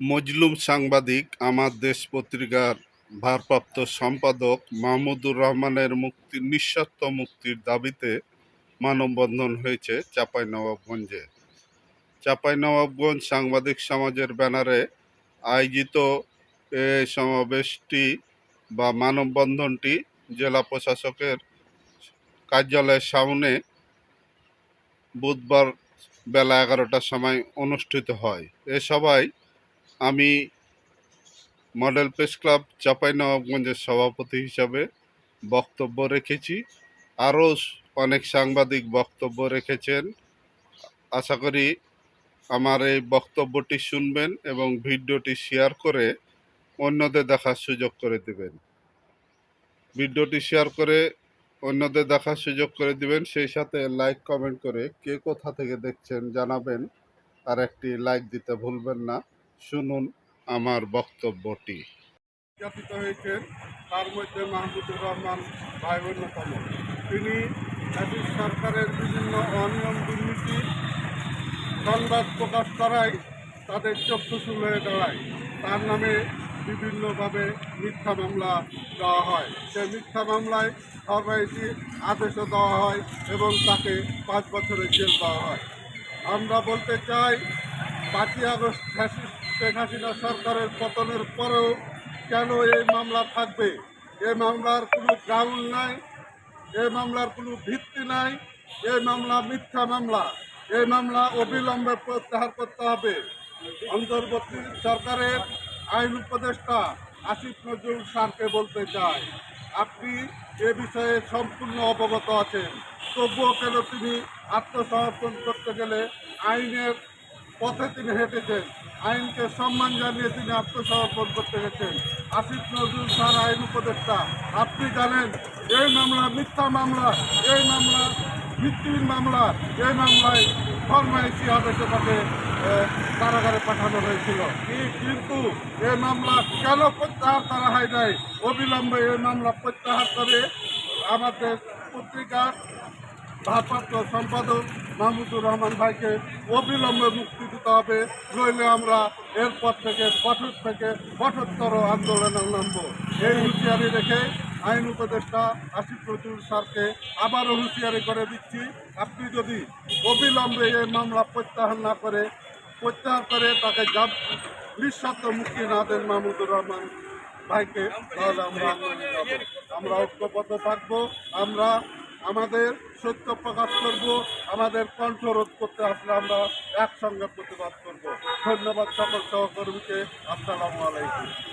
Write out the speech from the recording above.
মজলুম সাংবাদিক, আমার দেশ পত্রিকার ভারপ্রাপ্ত সম্পাদক মাহমুদুর রহমানের মুক্তি নিঃশর্ত মুক্তির দাবিতে মানববন্ধন হয়েছে চাঁপাইনবাবগঞ্জে। চাঁপাইনবাবগঞ্জ সাংবাদিক সমাজের ব্যানারে আয়োজিত এ সমাবেশটি বা মানববন্ধনটি জেলা প্রশাসকের কার্যালয়ের সামনে বুধবার বেলা এগারোটার সময় অনুষ্ঠিত হয়। এ সভায় আমি মডেল প্রেস ক্লাব চাঁপাইনবাবগঞ্জের সভাপতি হিসাবে বক্তব্য রেখেছি। আরও অনেক সাংবাদিক বক্তব্য রেখেছেন। আশা করি আমার এই বক্তব্যটি শুনবেন এবং ভিডিওটি শেয়ার করে অন্যদের দেখার সুযোগ করে দেবেন। ভিডিওটি শেয়ার করে অন্যদের দেখার সুযোগ করে দিবেন। সেই সাথে লাইক, কমেন্ট করে কে কোথা থেকে দেখছেন জানাবেন। আর একটি লাইক দিতে ভুলবেন না। শুনুন আমার বক্তব্যটি। নির্যাতিত হয়েছেন, তার মধ্যে মাহমুদুর রহমান ভাই অন্যতম। তিনি সরকারের বিভিন্ন অনিয়ম দুর্নীতি সংবাদ প্রকাশ করায় তাদের চক্ষুশূল হয়ে দাঁড়ায়। তার নামে বিভিন্নভাবে মিথ্যা মামলা দেওয়া হয়। সেই মিথ্যা মামলায় সরকারি আদেশও দেওয়া হয় এবং তাকে পাঁচ বছরের জেল দেওয়া হয়। আমরা বলতে চাই পাঁচই আগস্ট ফ্যাসিস্ট শেখ হাসিনা সরকারের পতনের পরেও কেন এই মামলা থাকবে? এই মামলার কোনো গ্রাউন্ড নাই, এই মামলার কোনো ভিত্তি নাই, এই মামলা মিথ্যা মামলা, এই মামলা অবিলম্বে প্রত্যাহার করতে হবে। অন্তর্বর্তী সরকারের আইন উপদেষ্টা আসিফ নজরুল স্যারকে বলতে চাই, আপনি এ বিষয়ে সম্পূর্ণ অবগত আছেন। তবুও কেন তিনি আত্মসমর্পণ করতে গেলে আইনের তিনি হেঁটেছেন। আইনকে সম্মান জানিয়ে তিনি আত্মসমর্পণ করতে গেছেন। আসিফ নজরুল স্যার আইন উপদেষ্টা, আপনি জানেন, এই মামলা মিথ্যা মামলা, এই মামলা ভিত্তিহীন মামলা, এই মামলায় ফরমাইশি আদেশে তাকে কারাগারে পাঠানো হয়েছিল। কিন্তু এই মামলা কেন প্রত্যাহার করা হয় নাই? অবিলম্বে এই মামলা প্রত্যাহার করে আমাদের পত্রিকার ভারপ্রাপ্ত সম্পাদক মাহমুদুর রহমান ভাইকে অবিলম্বে মুক্তি দিতে হবে, নইলে আমরা এরপর থেকে কঠোর থেকে কঠোরতর আন্দোলনে নামব। এই হুঁশিয়ারি রেখে আইন উপদেষ্টা আসিফ নজরুল স্যারকে আবারও হুঁশিয়ারি করে দিচ্ছি, আপনি যদি অবিলম্বে এই মামলা প্রত্যাহার না করে, প্রত্যাহার করে তাকে জাম নিঃস্বার্থ মুক্তি না দেন মাহমুদুর রহমান ভাইকে, তাহলে আমরা আমরা ঐক্যবদ্ধ থাকব, আমরা আমাদের সত্য প্রকাশ করব, আমাদের কণ্ঠরোধ করতে আসলে আমরা একসঙ্গে প্রতিবাদ করব। ধন্যবাদ সকল সহকর্মীকে। আসসালামু আলাইকুম।